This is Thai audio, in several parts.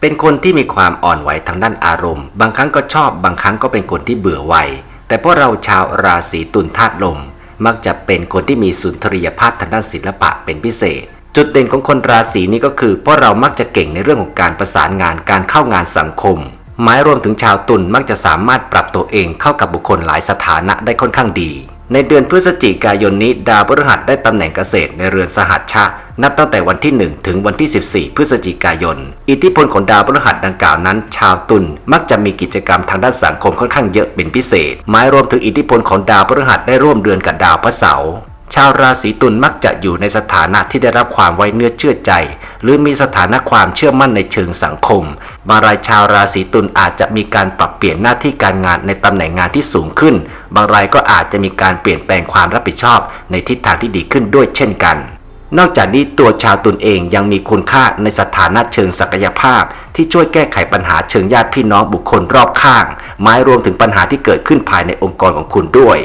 เป็นคนที่มีความอ่อนไหวทางด้านอารมณ์ บางครั้งก็ชอบ บางครั้งก็เป็นคนที่เบื่อไวแต่พวกเราชาวราศีตุลธาตุลม มักจะเป็นคนที่มีสุนทรียภาพทางด้านศิลปะเป็นพิเศษ จุดเด่นของคนราศีนี้ก็คือเพราะเรามักจะเก่งในเรื่องของการประสานงานการเข้างานสังคม หมายรวมถึงชาวตุลมักจะสามารถปรับตัวเองเข้ากับบุคคลหลายสถานะได้ค่อนข้างดี ในเดือนพฤศจิกายนนี้ดาวพฤหัสได้ตำแหน่งเกษตรในเรือนสหัชชะ นับตั้งแต่วันที่ 1 ถึงวันที่ 14 พฤศจิกายน อิทธิพลของดาวพฤหัสดังกล่าวนั้น ชาวตุลมักจะมีกิจกรรมทางด้านสังคมค่อนข้างเยอะเป็นพิเศษ หมายรวมถึงอิทธิพลของดาวพฤหัสได้ร่วมเดือนกับดาวพระเสาร์ ชาวราศีตุลมักจะอยู่ในสถานะที่ได้รับความไว้เนื้อเชื่อใจ หรือมีสถานะความเชื่อมั่นในเชิงสังคม บางรายชาวราศีตุลอาจจะมีการปรับเปลี่ยนหน้าที่การงานในตำแหน่งงานที่สูงขึ้น บางรายก็อาจจะมีการเปลี่ยนแปลงความรับผิดชอบในทิศทางที่ดีขึ้นด้วยเช่นกัน นอกจากนี้ตัวชาวตุลเองยังมีคุณค่าในสถานะเชิงศักยภาพ ที่ช่วยแก้ไขปัญหาเชิงญาติพี่น้องบุคคลรอบข้างหมายรวมถึงปัญหาที่เกิดขึ้นภายในองค์กรของคุณด้วย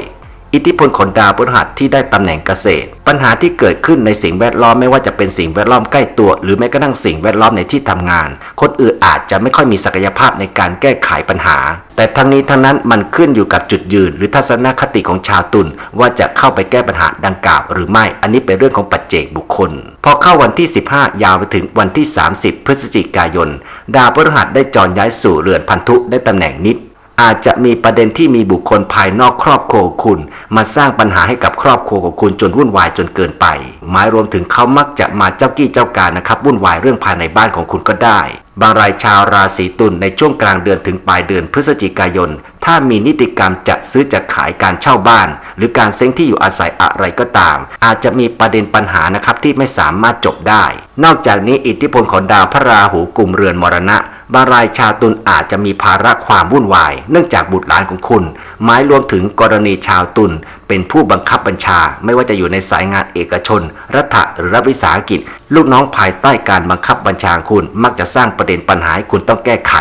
อิทธิพลของดาวพฤหัสที่ได้ตำแหน่งเกษตร ปัญหาที่เกิดขึ้นในสิ่งแวดล้อมไม่ว่าจะเป็นสิ่งแวดล้อมใกล้ตัว หรือแม้กระทั่งสิ่งแวดล้อมในที่ทำงาน คนอื่นอาจจะไม่ค่อยมีศักยภาพในการแก้ไขปัญหา แต่ทั้งนี้ทั้งนั้นมันขึ้นอยู่กับจุดยืน หรือทัศนคติของชาวตุลว่าจะเข้าไปแก้ปัญหาดังกล่าว หรือไม่อันนี้เป็นเรื่องของปัจเจกบุคคลพอเข้าวันที่ 15 ยาวไปถึงวันที่ 30 พฤศจิกายน ดาวพฤหัสได้จรย้ายสู่เรือนพันธุได้ตำแหน่งนิด อาจจะมีประเด็นที่มีบุคคลภายนอกครอบครัวคุณ มาสร้างปัญหาให้กับครอบครัวของคุณจนวุ่นวายจนเกินไป หมายรวมถึงเขามักจะมาเจ้ากี้เจ้าการนะครับ วุ่นวายเรื่องภายในบ้านของคุณก็ได้ บางรายชาวราศีตุลในช่วงกลางเดือนถึงปลายเดือนพฤศจิกายน ถ้ามีนิติกรรมจะซื้อจะขายการเช่าบ้าน หรือการเซ้งที่อยู่อาศัยอะไรก็ตาม อาจจะมีประเด็นปัญหานะครับที่ไม่สามารถจบได้ นอกจากนี้อิทธิพลของดาวพระราหูกลุ่มเรือนมรณะบารายชาตุลอาจจะมีภาระความวุ่นวาย เนื่องจากบุตรหลานของคุณ หมายรวมถึงกรณีชาวตุลเป็นผู้บังคับบัญชา ไม่ว่าจะอยู่ในสายงานเอกชน รัฐหรือรัฐวิสาหกิจ ลูกน้องภายใต้การบังคับบัญชาคุณมักจะสร้างประเด็นปัญหาให้คุณต้องแก้ไข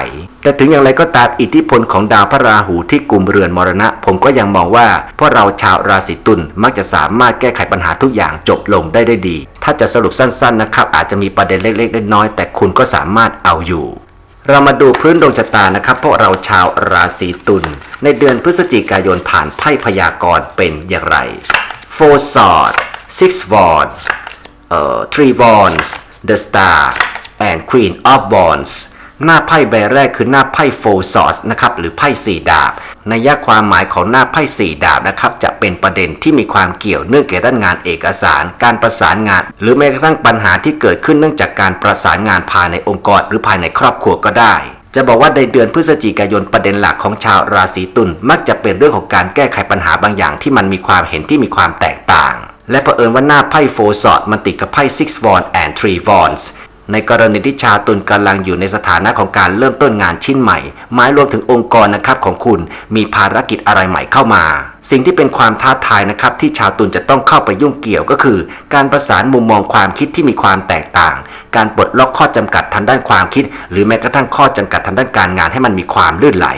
แต่ถึงอย่างไรก็ตามอิทธิพลของดาวพระราหูที่กลุ่มเรือนมรณะ ผมก็ยังมองว่าพวกเราชาวราศีตุลมักจะสามารถแก้ไขปัญหาทุกอย่างจบลงได้ได้ดี ถ้าจะสรุปสั้นๆนะครับ อาจจะมีประเด็นเล็กๆน้อยๆแต่คุณก็สามารถเอาอยู่เรามาดูพื้นดวงชะตานะครับเพราะเราชาวราศีตุลในเดือนพฤศจิกายนผ่านไพ่พยากรณ์เป็นอย่างไร Four Swords Six Wands เอ่อ Three Wands The Star and Queen of Wands หน้าไพ่ใบแรกคือหน้าไพ่ Four Swords นะครับหรือไพ่สี่ดาบในยะความหมายของหน้าไพ่สี่ดาบนะครับจะเป็นประเด็นที่มีความเกี่ยวเนื่องเกี่ยวด้านงานเอกสาร การประสานงาน หรือแม้กระทั่งปัญหาที่เกิดขึ้นเนื่องจากการประสานงานภายในองค์กร หรือภายในครอบครัวก็ได้ จะบอกว่าในเดือนพฤศจิกายนประเด็นหลักของชาวราศีตุลมักจะเป็นเรื่องของการแก้ไขปัญหาบางอย่างที่มันมีความเห็นที่มีความแตกต่างและเผอิญว่าหน้าไพ่โฟสอดมันติดกับไพ่ six wands and three wands ในกรณีที่ชาตุลกำลังอยู่ในสถานะของการเริ่มต้นงานชิ้นใหม่ หมายรวมถึงองค์กรนะครับของคุณ มีภารกิจอะไรใหม่เข้ามา สิ่งที่เป็นความท้าทายนะครับที่ชาตุลจะต้องเข้าไปยุ่งเกี่ยวก็คือ การประสานมุมมองความคิดที่มีความแตกต่าง การปลดล็อกข้อจำกัดทางด้านความคิด หรือแม้กระทั่งข้อจำกัดทางด้านการงานให้มันมีความลื่นไหล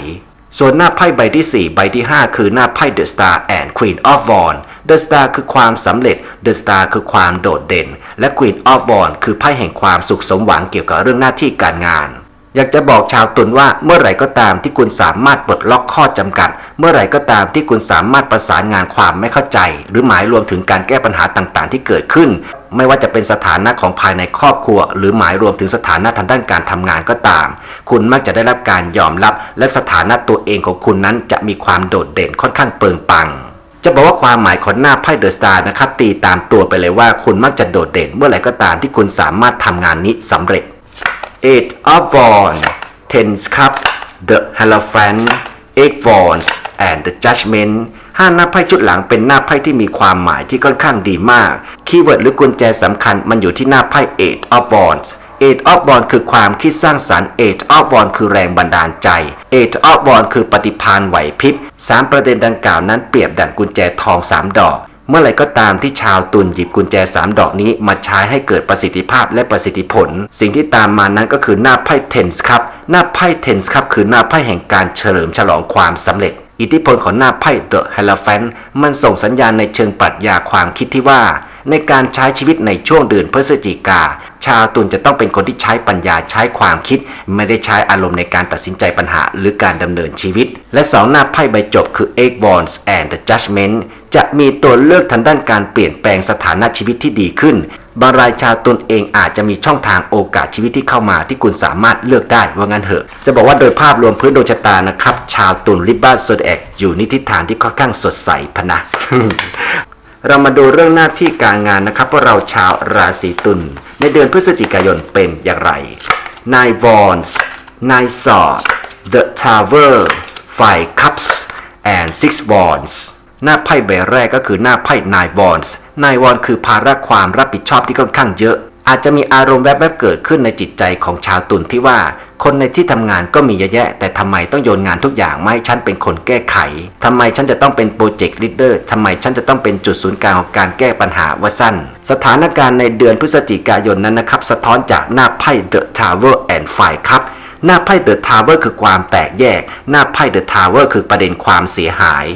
ส่วนหน้าไพ่ใบที่ 4 ใบที่ 5 คือหน้าไพ่ The Star and Queen of Wands The Star คือความสำเร็จ The Star คือความโดดเด่น และ Queen of w a n d คือไพ่แห่งความสุขสมหวังเกี่ยวกับเรื่องหน้าที่การงาน อยากจะบอกชาวตุลว่าเมื่อไหร่ก็ตามที่คุณสามารถปลดล็อกข้อจำกัด เมื่อไหร่ก็ตามที่คุณสามารถประสานงานความไม่เข้าใจ หรือหมายรวมถึงการแก้ปัญหาต่างๆ ที่เกิดขึ้น ไม่ว่าจะเป็นสถานะของภายในครอบครัว หรือหมายรวมถึงสถานะทางด้านการทำงานก็ตาม คุณมักจะได้รับการยอมรับ และสถานะตัวเองของคุณนั้นจะมีความโดดเด่นค่อนข้างเปลืองปัง จะบอกว่าความหมายของหน้าไพ่เดอะสตาร์นะครับตีตามตัวไปเลยว่าคุณมักจะโดดเด่น เมื่อไหร่ก็ตามที่คุณสามารถทำงานนี้สำเร็จ Eight of Wands Ten Cup The Hierophant Eight Wands and the Judgment ห้าหน้าไพ่ชุดหลังเป็นหน้าไพ่ที่มีความหมายที่ค่อนข้างดีมาก คีย์เวิร์ดหรือกุญแจสำคัญมันอยู่ที่หน้าไพ่ Eight of Wands Eight of w a n d คือความคิดสร้างสรรค์ Eight of w a n d คือแรงบันดาลใจ Eight of w a n d คือปฏิภาณไหวพริบสามประเด็นดังกล่าวนั้นเปรียบดั่งกุญแจทองสามดอก เมื่อไรก็ตามที่ชาวตุลหยิบกุญแจ3ดอกนี้มาใช้ให้เกิดประสิทธิภาพและประสิทธิผล สิ่งที่ตามมานั้นก็คือหน้าไพ่เทนส์ครับ หน้าไพ่เทนส์ครับคือหน้าไพ่แห่งการเฉลิมฉลองความสำเร็จอิทธิพลของหน้าไพ่เดอะ h ฮล o แฟนมันส่งสัญญาณในเชิงปรัชญาความคิดที่ว่า ในการใช้ชีวิตในช่วงเดือนพฤศจิกา ชาวตุลจะต้องเป็นคนที่ใช้ปัญญาใช้ความคิด ไม่ได้ใช้อารมณ์ในการตัดสินใจปัญหาหรือการดำเนินชีวิต และสองหน้าไพ่ใบจบคือ Eight Wands and the Judgment จะมีตัวเลือกทางด้านการเปลี่ยนแปลงสถานะชีวิตที่ดีขึ้น บางรายชาวตุลเองอาจจะมีช่องทางโอกาสชีวิตที่เข้ามาที่คุณสามารถเลือกได้ว่างั้นเถอะ จะบอกว่าโดยภาพรวมพื้นดวงชะตานะครับ ชาวตุลริบบ้าโซดแอกอยู่ในทิศทางที่ค่อนข้างสดใสพนะ เรามาดูเรื่องหน้าที่การงานนะครับว่าเราชาวราศีตุลในเดือนพฤศจิกายนเป็นอย่างไร Nine Wands Nine Swords The Tower Five Cups and Six Wands หน้าไพ่ใบแรกก็คือหน้าไพ่ Nine Wands Nine Wands คือภาระความรับผิดชอบที่ค่อนข้างเยอะ อาจจะมีอารมณ์แวบๆเกิดขึ้นในจิตใจของชาวตุลที่ว่า คนในที่ทำงานก็มีเยอะแยะ แต่ทำไมต้องโยนงานทุกอย่างมาให้ฉันเป็นคนแก้ไขทำไมฉันจะต้องเป็นโปรเจกต์ลีดเดอร์ทำไมฉันจะต้องเป็นจุดศูนย์กลางของการแก้ปัญหาว่าสั้น สถานการณ์ในเดือนพฤศจิกายนนั้นนะครับ สะท้อนจากหน้าไพ่ The Tower and Five ครับหน้าไพ่ The Tower คือความแตกแยก หน้าไพ่ The Tower คือประเด็นความเสียหาย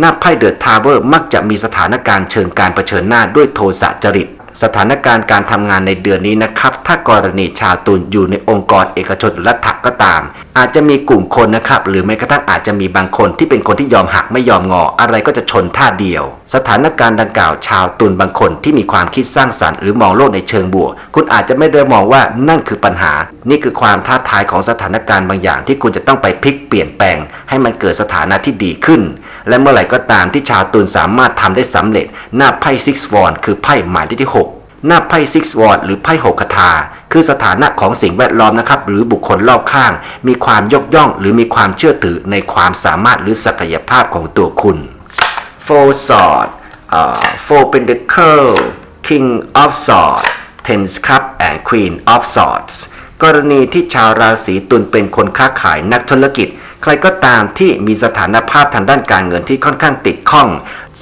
หน้าไพ่เดอะทาวเวอร์มักจะมีสถานการณ์เชิงการเผชิญหน้าด้วยโทสะจริต สถานการณ์การทำงานในเดือนนี้นะครับ ถ้ากรณีชาวตุลอยู่ในองค์กรเอกชนรัฐก็ตาม อาจจะมีกลุ่มคนนะครับ หรือแม้กระทั่งอาจจะมีบางคนที่เป็นคนที่ยอมหักไม่ยอมงอ อะไรก็จะชนท่าเดียว สถานการณ์ดังกล่าวชาวตุลบางคนที่มีความคิดสร้างสรรค์หรือมองโลกในเชิงบวก คุณอาจจะไม่ได้มองว่านั่นคือปัญหา นี่คือความท้าทายของสถานการณ์บางอย่างที่คุณจะต้องไปพลิกเปลี่ยนแปลง ให้มันเกิดสถานะที่ดีขึ้น และเมื่อไหร่ก็ตามที่ชาวตุลสามารถทำได้สำเร็จ หน้าไพ่ Six w a n d คือไพ่หมายเลขที่ 6 หน้าไพ่ Six w a n d หรือไพ่หกคาถาคือสถานะของสิ่งแวดล้อมนะครับหรือบุคคลรอบข้าง มีความยกย่องหรือมีความเชื่อถือในความสามารถหรือศักยภาพของตัวคุณ Four Sword อ่า Four Pentacle King of Swords Ten Cup and Queen of Swords กรณีที่ชาวราศีตุลเป็นคนค้าขายนักธุรกิจ ใครก็ตามที่มีสถานภาพทางด้านการเงินที่ค่อนข้างติดข้อง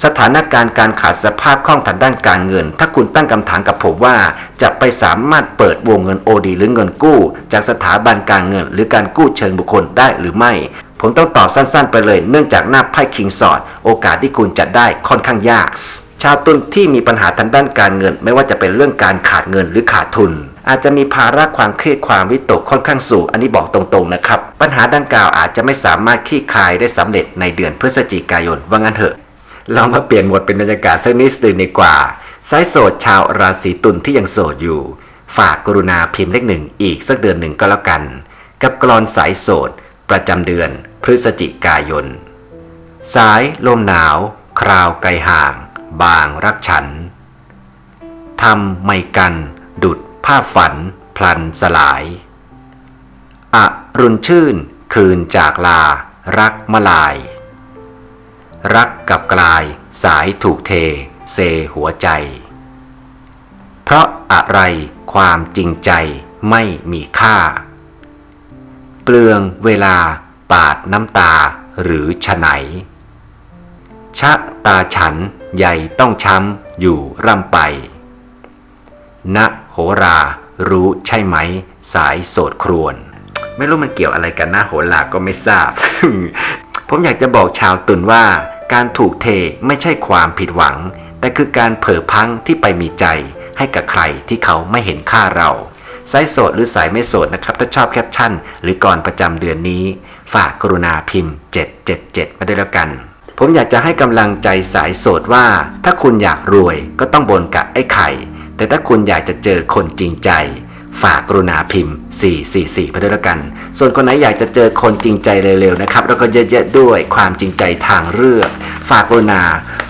สถานการณ์การขาดสภาพคล่องทางด้านการเงิน ถ้าคุณตั้งคำถามกับผมว่า จะไปสามารถเปิดวงเงินโอดีหรือเงินกู้ จากสถาบันการเงิน หรือการกู้เชิงบุคคลได้หรือไม่ ผมต้องตอบสั้นๆ ไปเลย เนื่องจากหน้าไพ่คิงสอดโอกาสที่คุณจะได้ค่อนข้างยาก ชาวตุลที่มีปัญหาทางด้านการเงิน ไม่ว่าจะเป็นเรื่องการขาดเงินหรือขาดทุน อาจจะมีภาระความเครียดความวิตกค่อนข้างสูง อันนี้บอกตรงๆนะครับ ปัญหาดังกล่าวอาจจะไม่สามารถคลี่คลายได้สำเร็จในเดือนพฤศจิกายนว่างั้นเถอะเรามาเปลี่ยนโหมดเป็นบรรยากาศสักนิดนึงดีกว่าสายโสดชาวราศีตุลที่ยังโสดอยู่ ฝากกรุณาพิมพ์เลขหนึ่งอีกสักเดือนหนึ่งก็แล้วกัน กับกรอนสายโสดประจำเดือนพฤศจิกายน สายลมหนาว คราวไกลห่าง บางรักฉันทำไม่กัน ดุด ภาพฝัน พลันสลาย อรุณชื่นคืนจากลา รักมาลาย รักกับกลายสายถูกเท เซหัวใจ เพราะอะไรความจริงใจไม่มีค่า เปลืองเวลาปาดน้ำตาหรือฉะไหน ชะตาฉันใหญ่ต้องช้ำอยู่ร่ำไปณ โหรารู้ใช่ไหม สายโสดครวน ไม่รู้มันเกี่ยวอะไรกันนะโหราก็ไม่ทราบ ผมอยากจะบอกชาวตุนว่า การถูกเทไม่ใช่ความผิดหวัง แต่คือการเผลอพังที่ไปมีใจ ให้กับใครที่เขาไม่เห็นค่าเราสายโสดหรือสายไม่โสดนะครับ ถ้าชอบแคปชั่น หรือก่อนประจำเดือนนี้ ฝากกรุณาพิมพ์ 777 มาด้วยแล้วกัน ผมอยากจะให้กำลังใจสายโสดว่า ถ้าคุณอยากรวยก็ต้องบนกับไอ้ไข่ แต่ถ้าคุณอยากจะเจอคนจริงใจ ฝากกรุณาพิมพ์ 444ไปด้วยแล้วกัน ส่วนคนไหนอยากจะเจอคนจริงใจเร็วๆนะครับ แล้วก็เยอะๆด้วยความจริงใจทางเลือก ฝากกรุณา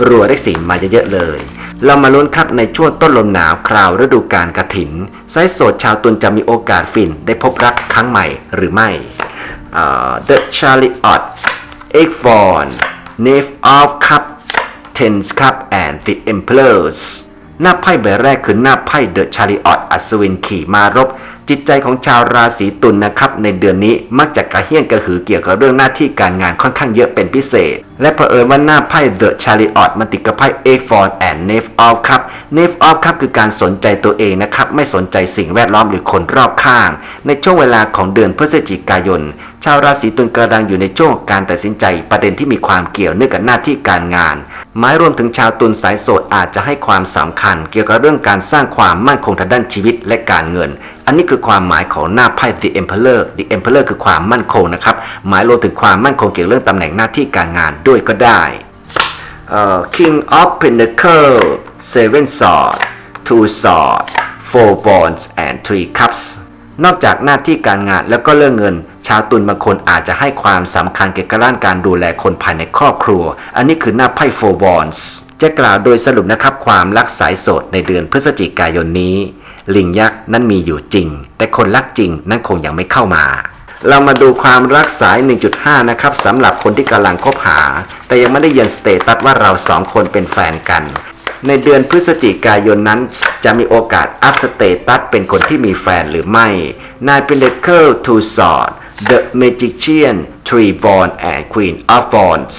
รัวได้สิ่งมาเยอะๆเลยเรามาลุ้นครับในช่วงต้นลมหนาวคราวฤดูกาลกระถินไซส์โสดชาวตุลจะมีโอกาสฟินได้พบรักครั้งใหม่หรือไม่ The Chariot e g f o n Knave of Cup Tens Cup and the Emperors หน้าไพ่ใบแรกคือหน้าไพ่เดอะชาริออตอัศวินขี่มารบ จิตใจของชาวราศีตุลนนะครับในเดือนนี้มักจะกระเฮี้ยนกระหือเกี่ยวกับเรื่องหน้าที่การงานค่อนข้างเยอะเป็นพิเศษ และเผอิญว่าหน้าไพ่ The Chariot มันติดกับไพ่ Eight f o r and Knave of ครับ Knave of ครับคือการสนใจตัวเองนะครับไม่สนใจสิ่งแวดล้อมหรือคนรอบข้าง ในช่วงเวลาของเดือนพฤศจิกายน ชาวราศีตุลกำลังอยู่ในช่วงการตัดสินใจประเด็นที่มีความเกี่ยวเนื่องกับหน้าที่การงานหมายรวมถึงชาวตุลสายโสดอาจจะให้ความสำคัญ เกี่ยวกับเรื่องการสร้างความมั่นคงทางด้านชีวิตและการเงิน อันนี้คือความหมายของหน้าไพ่ The Emperor The Emperor คือความมั่นคงนะครับ หมายรวมถึงความมั่นคงเกี่ยวกับเรื่องตำแหน่งหน้าที่การงานด้วยก็ได้ King of Pentacle Seven Sword Two Sword Four Wands and Three Cups นอกจากหน้าที่การงานแล้วก็เรื่องเงิน ชาวตุลบางคนอาจจะให้ความสำคัญเกี่ยวกับด้านการดูแลคนภายในครอบครัว อันนี้คือหน้าไพ่ Four Wands จะกล่าวโดยสรุปนะครับความรักสายโสดในเดือนพฤศจิกายนนี้ ลิงยักษ์นั้นมีอยู่จริง แต่คนรักจริงนั้นคงยังไม่เข้ามา เรามาดูความรักสาย 1.5 นะครับสำหรับคนที่กำลังคบหา แต่ยังไม่ได้ยืนสเตตัสว่าเราสองคนเป็นแฟนกัน ในเดือนพฤศจิกายนนั้น จะมีโอกาสอัพสเตตัสเป็นคนที่มีแฟนหรือไม่ นายเป็นเดเคิลทูสอด The Magician Three Wands and Queen of Wands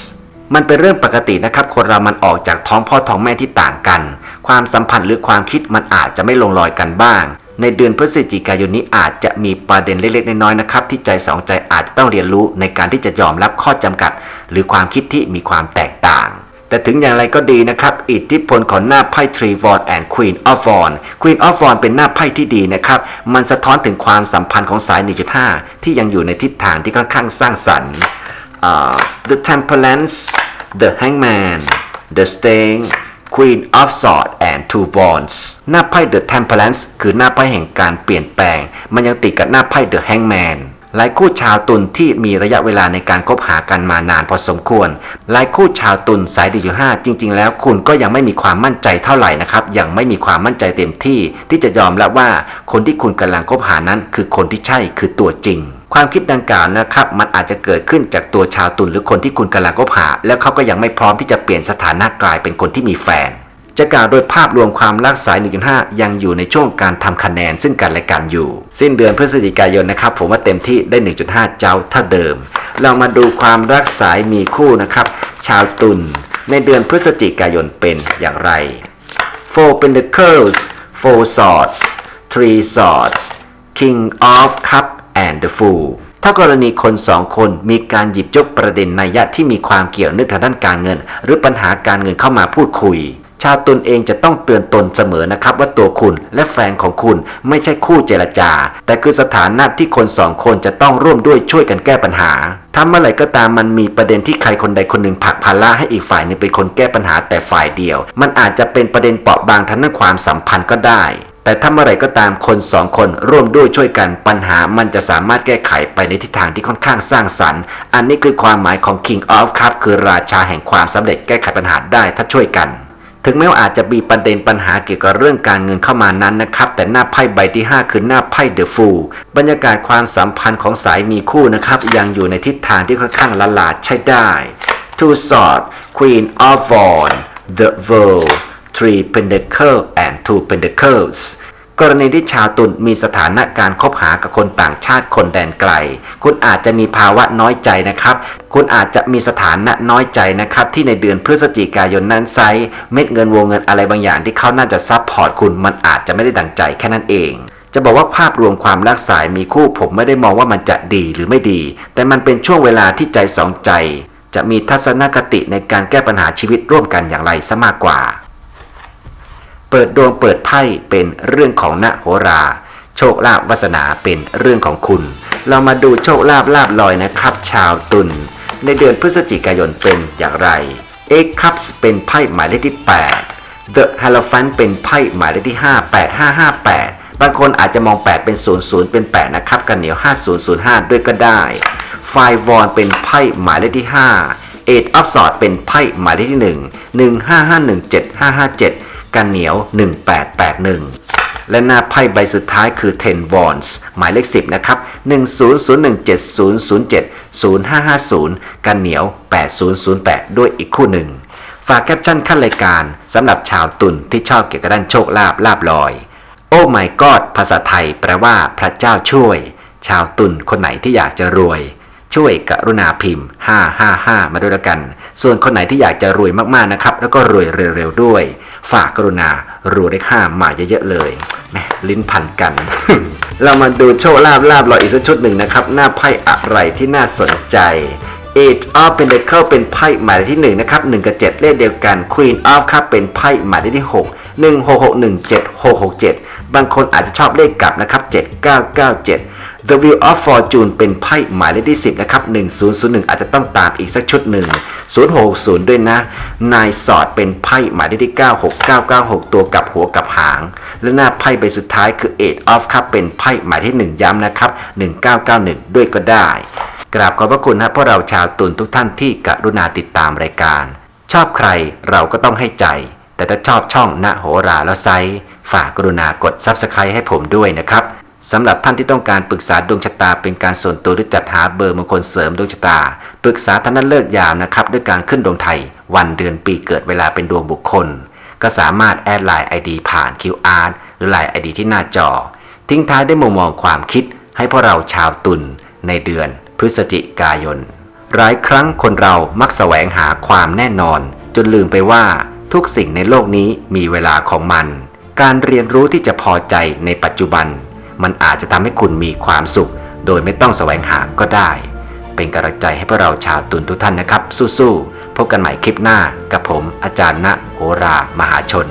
มันเป็นเรื่องปกตินะครับ คนเรามันออกจากท้องพ่อท้องแม่ที่ต่างกัน ความสัมพันธ์หรือความคิดมันอาจจะไม่ลงรอยกันบ้าง ในเดือนพฤศจิกายนนี้อาจจะมีประเด็นเล็กๆน้อยๆนะครับ ที่ใจสองใจอาจจะต้องเรียนรู้ในการที่จะยอมรับข้อจำกัด หรือความคิดที่มีความแตกต่าง แต่ถึงอย่างไรก็ดีนะครับ อิทธิพลของหน้าไพ่ Three w a n d and Queen of w a n d Queen of w a n d เป็นหน้าไพ่ที่ดีนะครับ มันสะท้อนถึงความสัมพันธ์ของสาย 1.5 ที่ยังอยู่ในทิศทางที่ค่อนข้างสร้างสรรค์ อ่า The Temperance The Hangman The Sting, Queen of Swords and Two Wands หน้าไพ่ The Temperance คือหน้าไพ่แห่งการเปลี่ยนแปลง มันยังติดกับหน้าไพ่ The Hangman หลายคู่ชาวตุลที่มีระยะเวลาในการคบหากันมานานพอสมควร หลายคู่ชาวตุลสายดีอยู่ห้าจริง ๆ แล้วคุณก็ยังไม่มีความมั่นใจเท่าไหร่นะครับ ยังไม่มีความมั่นใจเต็มที่ ที่จะยอมรับว่าคนที่คุณกำลังคบหานั้น คือคนที่ใช่คือตัวจริง ความคิดดังกล่าวนะครับ มันอาจจะเกิดขึ้นจากตัวชาวตุลหรือคนที่คุณกำลังคบหา แล้วเขาก็ยังไม่พร้อมที่จะเปลี่ยนสถานะกลายเป็นคนที่มีแฟน จะกล่าวโดยภาพรวมความรักสาย 1.5 ยังอยู่ในช่วงการทำคะแนนซึ่งกันและกันอยู่ สิ้นเดือนพฤศจิกายนนะครับ ผมว่าเต็มที่ได้ 1.5 เจ้าเท่าเดิม เรามาดูความรักสายมีคู่นะครับ ชาวตุลในเดือนพฤศจิกายนเป็นอย่างไร Four Pentacles Four Swords Three Swords King of Cup and the Fool ถ้ากรณีคนสองคนมีการหยิบยกประเด็นนัยยะที่มีความเกี่ยวเนื่องทางด้านการเงิน หรือปัญหาการเงินเข้ามาพูดคุย ชาวตนเองจะต้องเตือนตนเสมอนะครับว่าตัวคุณและแฟนของคุณไม่ใช่คู่เจรจา แต่คือสถานะที่คนสองคนจะต้องร่วมด้วยช่วยกันแก้ปัญหาถ้าเมื่อไหร่ก็ตามมันมีประเด็นที่ใครคนใดคนหนึ่งผลักภาระให้อีกฝ่ายนึงเป็นคนแก้ปัญหาแต่ฝ่ายเดียว มันอาจจะเป็นประเด็นเปราะบางทางด้านความสัมพันธ์ก็ได้ แต่ถ้าเมื่อไหร่ก็ตามคนสองคนร่วมด้วยช่วยกันปัญหามันจะสามารถแก้ไขไปในทิศทางที่ค่อนข้างสร้างสรรค์ อันนี้คือความหมายของ King of Cup คือราชาแห่งความสำเร็จแก้ไขปัญหาได้ถ้าช่วยกัน ถึงแม้ว่าอาจจะมีประเด็นปัญหาเกี่ยวกับเรื่องการเงินเข้ามานั้นนะครับแต่หน้าไพ่ใบที่ 5 คือหน้าไพ่เดอะฟูลบรรยากาศความสัมพันธ์ของสายมีคู่นะครับยังอยู่ในทิศทางที่ค่อนข้างละลาดใช้ได้ Two Sword Queen of w a n d The World Three Pentacles and Two Pentacles กรณีที่ชาวตุลมีสถานะการคบหากับคนต่างชาติคนแดนไกล คุณอาจจะมีภาวะน้อยใจนะครับ คุณอาจจะมีสถานะน้อยใจนะครับ ที่ในเดือนพฤศจิกายนนั้นไซส์เม็ดเงินวงเงินอะไรบางอย่างที่เขาน่าจะซับพอร์ตคุณมันอาจจะไม่ได้ดังใจแค่นั้นเองจะบอกว่าภาพรวมความรักสายมีคู่ผมไม่ได้มองว่ามันจะดีหรือไม่ดี แต่มันเป็นช่วงเวลาที่ใจสองใจ จะมีทัศนคติในการแก้ปัญหาชีวิตร่วมกันอย่างไรซะมากกว่า เปิดดวงเปิดไพ่เป็นเรื่องของณโหรา โชคลาภวาสนาเป็นเรื่องของคุณ เรามาดูโชคลาภลาบลอยนะครับ ชาวตุลในเดือนพฤศจิกายนเป็นอย่างไร X Cups เป็นไพ่หมายเลขที่ 8 The Hierophant เป็นไพ่หมายเลขที่ 5 8558 บางคนอาจจะมอง 8 เป็น 00 เป็น 8 นะครับกันเหนียว 5005 ด้วยก็ได้ไฟวอนเป็นไพ่หมายเลขที่5เอ็ดออฟสอดเป็นไพ่หมายเลขที่ 1 15517 กันเหนียว 1881 และหน้าไพ่ใบสุดท้ายคือ 10 Wands หมายเลข 10 นะครับ 100170070550 กันเหนียว 8008 ด้วยอีกคู่หนึ่ง ฝากแคปชั่นขั้นรายการสำหรับชาวตุลที่ชอบเกี่ยวกับด้านโชคลาภลาบลอย โอ้ my god ภาษาไทยแปลว่าพระเจ้าช่วย ชาวตุนคนไหนที่อยากจะรวยช่วยกรุณาพิมพ์ 555 มาด้วยละกัน ส่วนคนไหนที่อยากจะรวยมากๆนะครับ แล้วก็รวยเร็วๆด้วย ฝากกรุณารวยเลขห้ามาเยอะๆเลยแมลิ้นพันกัน เรามาดูโชคลาภลาบลอยอีกสักชุดหนึ่งนะครับ หน้าไพ่อะไรที่น่าสนใจ Eight of Pentacle เป็นไพ่หมายเลขที่หนึ่งนะครับ1กับ 7 เลขเดียวกัน Queen of ครับเป็นไพ่หมายเลขที่ 6 1 6 6 1 7 6 6 7 บางคนอาจจะชอบเลขกลับนะครับ 7997 The Wheel of Fortune เป็นไพ่หมายเลขที่ 10 นะครับ 1001 อาจจะต้องตามอีกสักชุดหนึ่ง 060 ด้วยนะ นายสอดเป็นไพ่หมายเลขที่ 96996 ตัวกลับหัวกลับหาง และหน้าไพ่ใบสุดท้ายคือ Eight of ครับ เป็นไพ่หมายเลขที่1ย้ำนะครับ 1991 ด้วยก็ได้ กราบขอบพระคุณนะพวกเราชาวตุนทุกท่านที่กรุณาติดตามรายการ ชอบใครเราก็ต้องให้ใจ แต่ถ้าชอบช่องณโหราแล้วไซส์ฝากกรุณากด Subscribe ให้ผมด้วยนะครับ สำหรับท่านที่ต้องการปรึกษาดวงชะตาเป็นการส่วนตัวหรือจัดหาเบอร์มงคลเสริมดวงชะตา ปรึกษาท่านนั้นเลิกยาวนะครับด้วยการขึ้นดวงไทย วันเดือนปีเกิดเวลาเป็นดวงบุคคล ก็สามารถแอดไลน์ ID ผ่าน QR หรือไลน์ ID ที่หน้าจอ ทิ้งท้ายด้วยมุมมองความคิด ให้พวกเราชาวตุลในเดือน พฤศจิกายน หลายครั้งคนเรามักแสวงหาความแน่นอน จนลืมไปว่าทุกสิ่งในโลกนี้มีเวลาของมัน การเรียนรู้ที่จะพอใจในปัจจุบัน มันอาจจะทำให้คุณมีความสุข โดยไม่ต้องแสวงหาก็ได้ เป็นกำลังใจให้พวกเราชาวตุนทุกท่านนะครับ สู้ๆพบกันใหม่คลิปหน้ากับผมอาจารย์ณโหรามหาชน